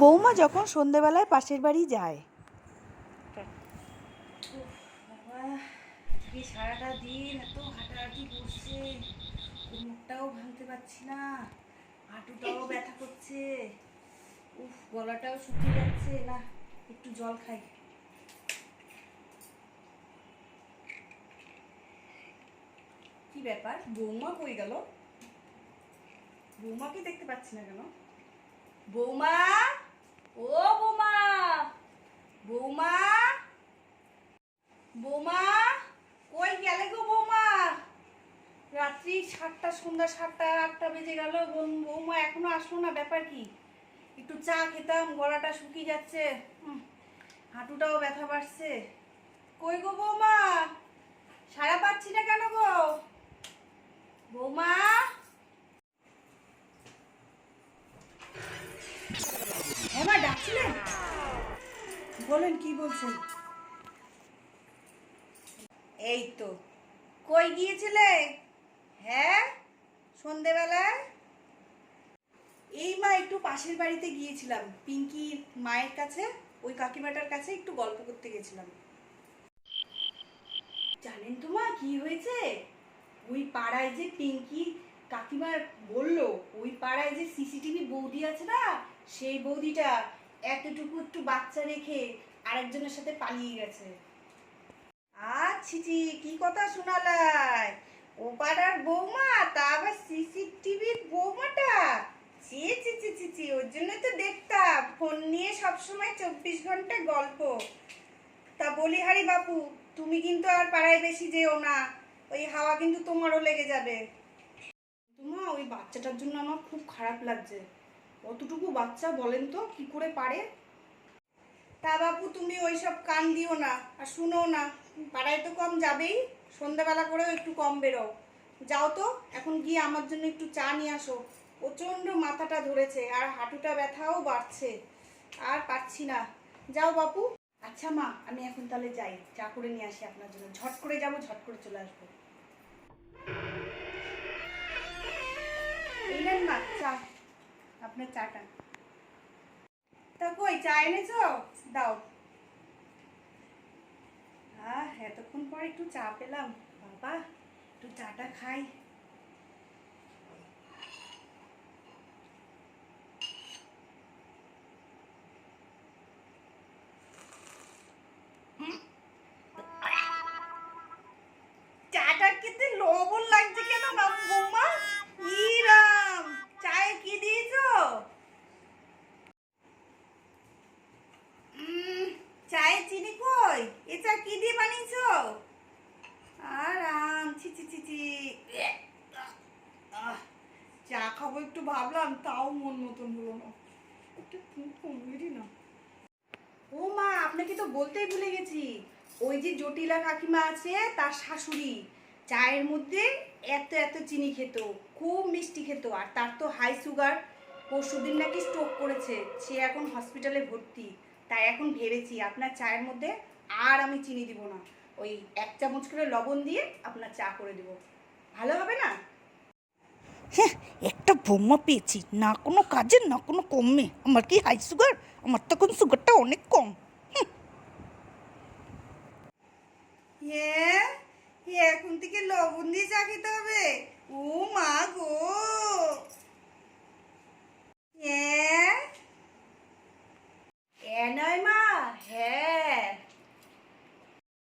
বৌমা যখন সন্ধেবেলায় পাশের বাড়ি যায়। সারাটা দিন এত হাঁটাহাঁটি করছে, কোমরটাও ভাঙতে পারছি না, হাঁটুটাও ব্যথা করছে, উফ, গলাটাও শুকিয়ে যাচ্ছে, না, একটু জল খাই। কি ব্যাপার? বৌমা কই গেল? বৌমাকে দেখতে পাচ্ছি না কেন? বৌমা ও বৌমা বৌমা বৌমা কই গেলে গো বৌমা রাত্রি সাতটা, সন্ধ্যা সাতটা, আটটা বেজে গেল বৌমা এখনও আসলো না, ব্যাপার কি? একটু চা খেতাম, গলাটা শুকিয়ে যাচ্ছে হাঁটুটাও ব্যথা বাড়ছে। কই গো বৌমা? সারা পাচ্ছি না কেন গো? বৌমা? হ্যাঁ ডাকছিলেন? বলেন, কি বলছেন? এই তো। কই গিয়েছিলে? হ্যাঁ? সন্ধেবেলায়? এই মা একটু পাশের বাড়িতে গিয়েছিলাম, পিঙ্কির মায়ের কাছে, ওই কাকিমাটার কাছে একটু গল্প করতে গেছিলাম। জানেন তো মা, কি হয়েছে? ওই পাড়ায় যে পিঙ্কি কাকিমার বলল, ওই পাড়ায় যে সিসিটিভি বৌদি আছে না, সেই বৌদিটা এতটুকু একটু বাচ্চা রেখে আরেকজনের সাথে পালিয়ে গেছে। আচ্ছি কি কথা শোনালাই ও পাড়ার বৌমা, তা আবার সিসিটিভির বৌমাটা? ছি ছি ছি ছি ছি, ওর জন্য তো দেখতাম। ফোন নিয়ে সবসময় চব্বিশ ঘণ্টা গল্প। তা বলি, হারি বাপু, তুমি কিন্তু আর পাড়ায় বেশি যেও না। ওই হাওয়া কিন্তু তোমারও লেগে যাবে। তোমা ওই বাচ্চাটার জন্য আমার খুব খারাপ লাগছে। অতটুকু বাচ্চা বলেন তো, কি করে পারে? তা বাপু, তুমি ওইসব কান দিও না, আর শুনো না। পাড়ায় তো কম যাবেই। সন্ধ্যাবেলা করেও একটু কম বেরো যাও তো, এখন গিয়ে আমার জন্য একটু চা নিয়ে আসো। প্রচণ্ড মাথাটা ধরেছে আর হাঁটুটা ব্যথাও বাড়ছে। আর পারছি না। যাও বাপু। আচ্ছা মা, আমি এখন তাহলে যাই। চা করে নিয়ে আসি আপনার জন্য। ঝট করে যাব, ঝট করে চলে আসব। চা। আপনার চাটা। তা কই, চা এনেছো? দাও। একটু চা পেলাম। বাবা, একটু চাটা খাই। খেতে লাগছে কেন চায়ে কি চায়ে চিনি কই? এ চা কি দিয়ে বানিয়েছো? আরাম, ছি ছি ছি ছি। চা খাব একটু ভাবলাম, তাও মন মতন হলো না। একটু কমবেরই না। ও মা, আপনাকে তো বলতেই ভুলে গেছি। ওই যে জটিলা কাকিমা আছে, তার শাশুড়ি। চায়ের মধ্যে এত এত চিনি খেত, খুব মিষ্টি খেত, আর তার তো হাই সুগার পরশুদিন নাকি স্ট্রোক করেছে, সে এখন হসপিটালে ভর্তি। তাই এখন ভেবেছি আপনার চায়ের মধ্যে আর আমি চিনি দিব না। ওই এক চামচ করে লবণ দিয়ে আপনার চা করে দেব। ভালো হবে না? হ্যাঁ একটা বৌমা পেয়েছি। না কোনো কাজের না কোনো কমে। আমার কি হাই সুগার আমার তখন সুগারটা অনেক কম। হ্যাঁ এখন থেকে লবণ দিয়ে চা খেতে হবে। ও মা গো।